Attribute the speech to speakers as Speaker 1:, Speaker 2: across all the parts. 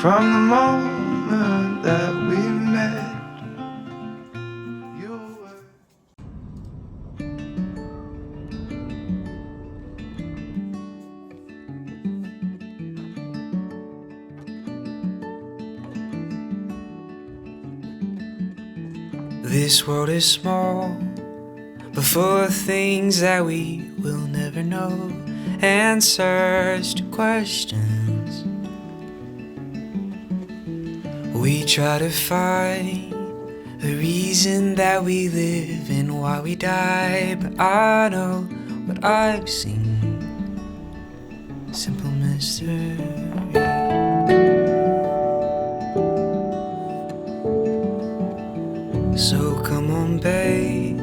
Speaker 1: From the moment that we met, you were.
Speaker 2: This world is small, but full of things that we will never know. Answers to questions. We try to find the reason that we live and why we die. But I know what I've seen. Simple mystery. So come on, babe.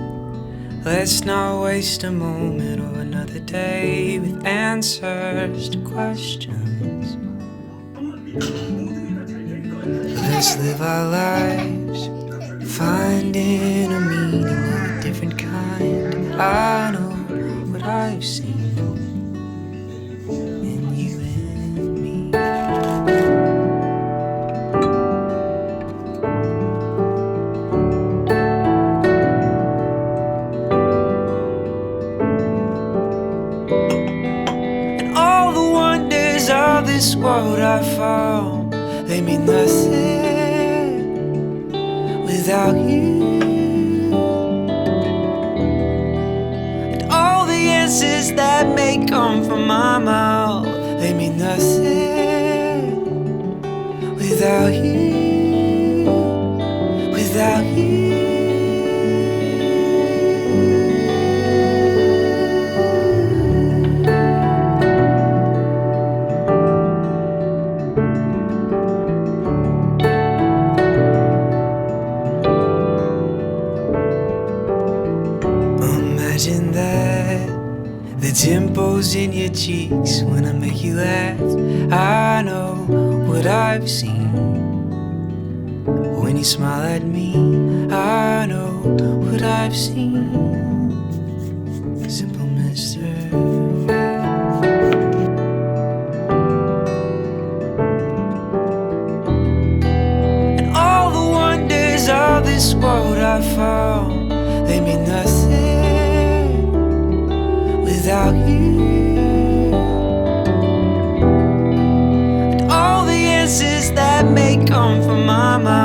Speaker 2: Let's not waste a moment or another day with answers to questions. Let's live our lives, finding a meaning of a different kind. I know what I've seen in you and me. And all the wonders of this world I found, they mean nothing without you. And all the answers that may come from my mouth, they mean nothing without you. Dimples in your cheeks when I make you laugh. I know what I've seen when you smile at me. I know what I've seen. Simple mystery. And all the wonders of this world I found, they mean nothing without you. And all the answers that may come from my mouth,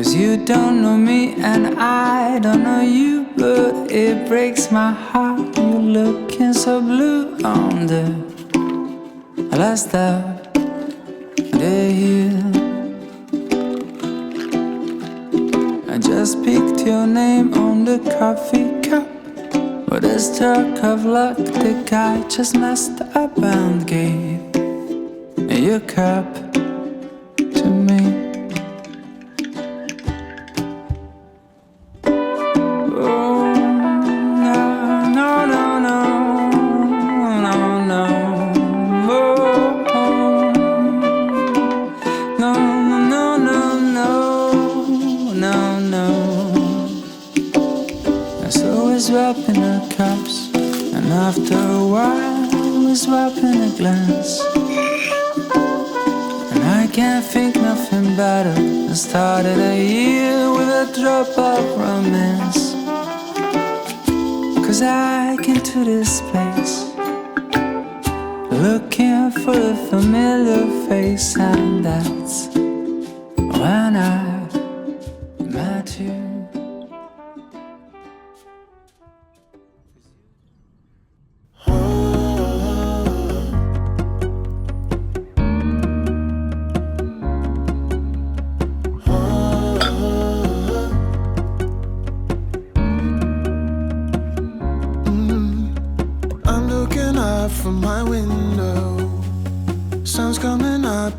Speaker 3: Cause you don't know me and I don't know you, but it breaks my heart. You're looking so blue on the last the year. I just picked your name on the coffee cup. But a stroke of luck, the guy just messed up and gave your cup
Speaker 2: was wrapping a glance. And I can't think nothing better than started a year with a drop of romance. Cause I came to this place looking for a familiar face, and that's when I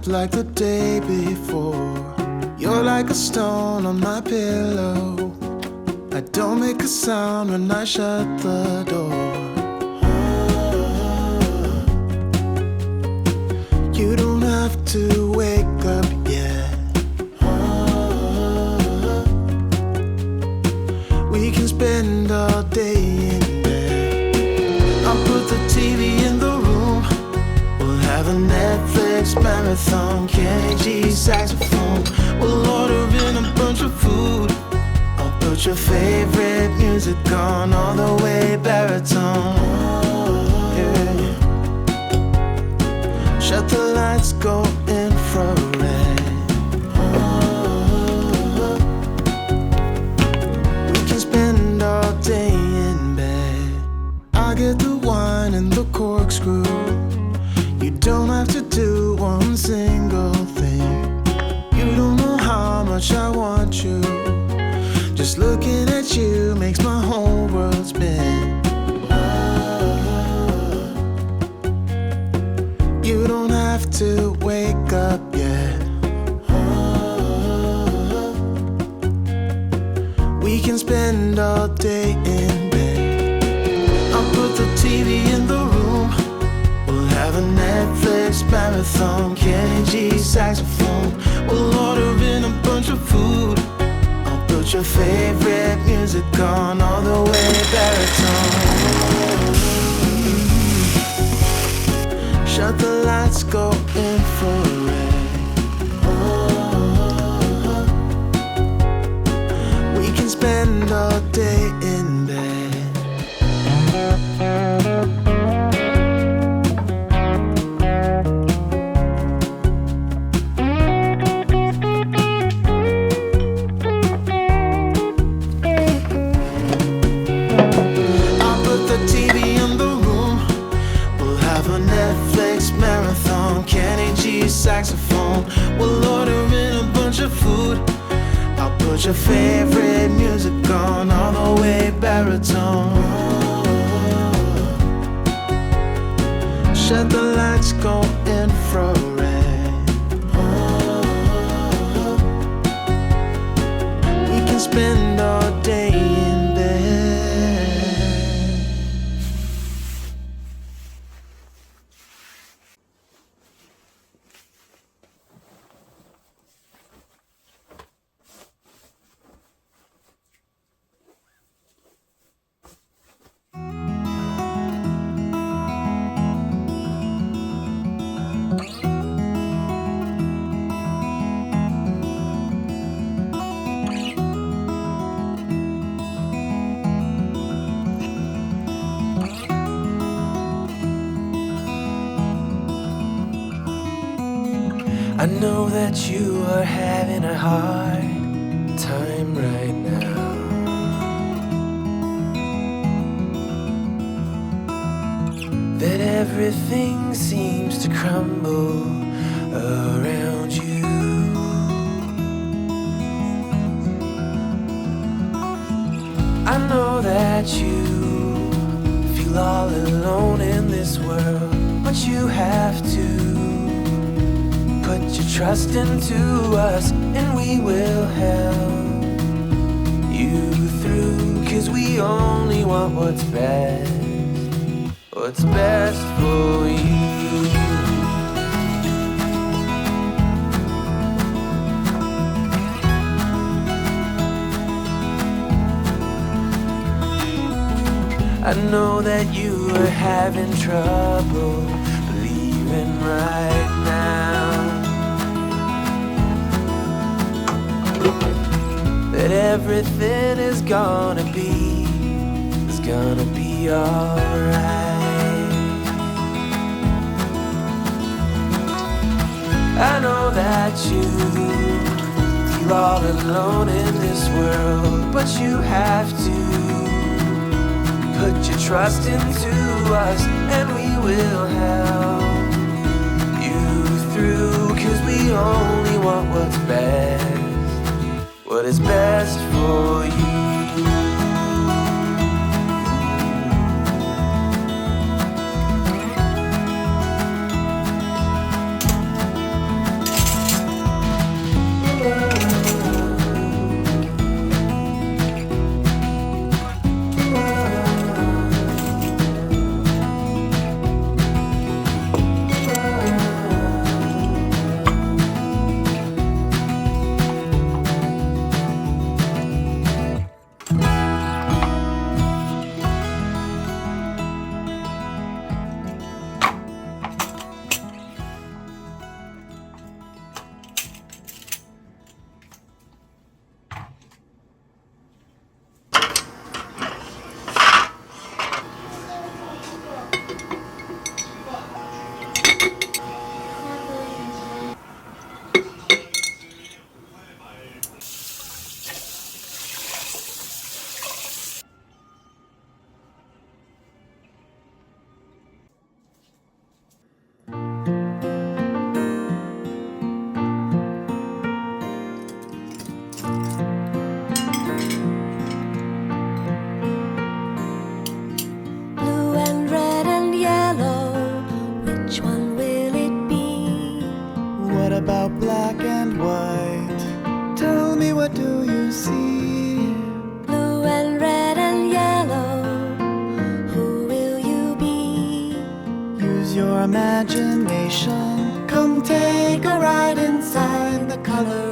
Speaker 4: like the day before. You're like a stone on my pillow. I don't make a sound when I shut the door. Shut the lights, go infrared. We can spend all day in bed. I get the wine and the corkscrew. You don't have to do one single thing. You don't know how much I want you. Just looking at you makes my whole world spin. You don't to wake up yet. We can spend all day in bed. I'll put the TV in the room. We'll have a Netflix marathon. Kenny G saxophone. We'll order in a bunch of food. I'll put your favorite music on all the way baritone. Shut the lights, go infrared. We can spend all day put your favorite music on all the way baritone. Shut the lights,
Speaker 5: I know that you are having a hard time right now. That everything seems to crumble around you. I know that you feel all alone in this world, but you have to trust into us and we will help you through. Cause we only want what's best, what's best for you. I know that you are having trouble believing right now everything is gonna be is gonna be alright. I know that you feel all alone in this world, but you have to put your trust into us, and we will help you through. Cause we only want what's best, what is best
Speaker 6: your imagination. Come take a ride inside the color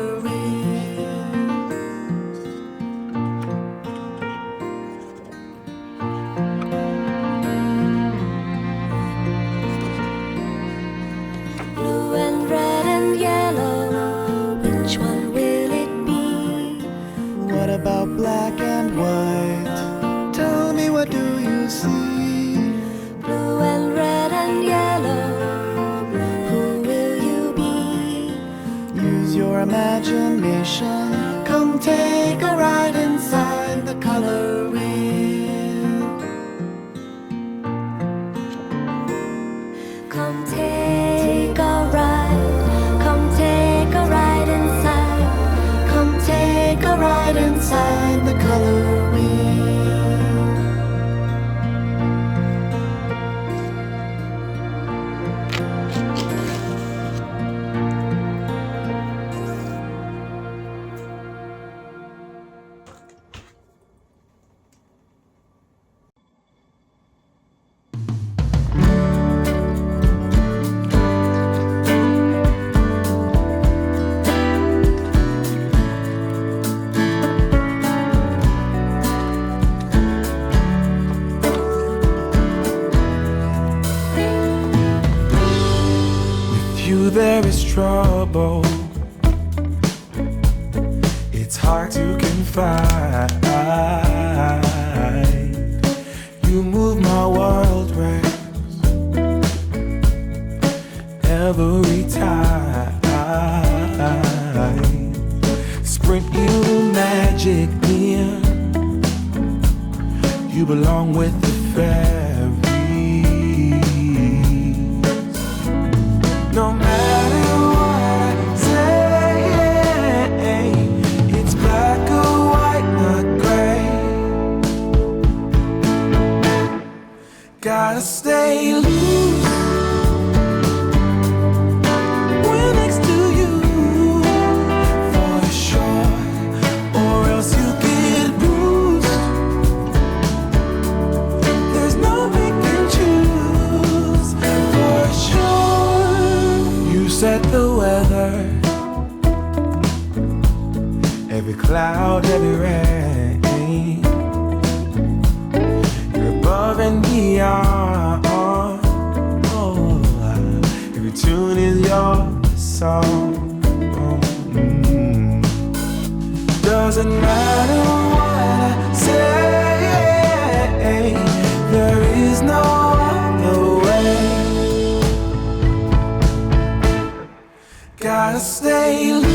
Speaker 6: inside the color
Speaker 5: you magic in. You belong with the fairies. No matter what I say, it's black or white, not gray. Gotta stay loose matter what say, there is no
Speaker 2: other way. Gotta stay.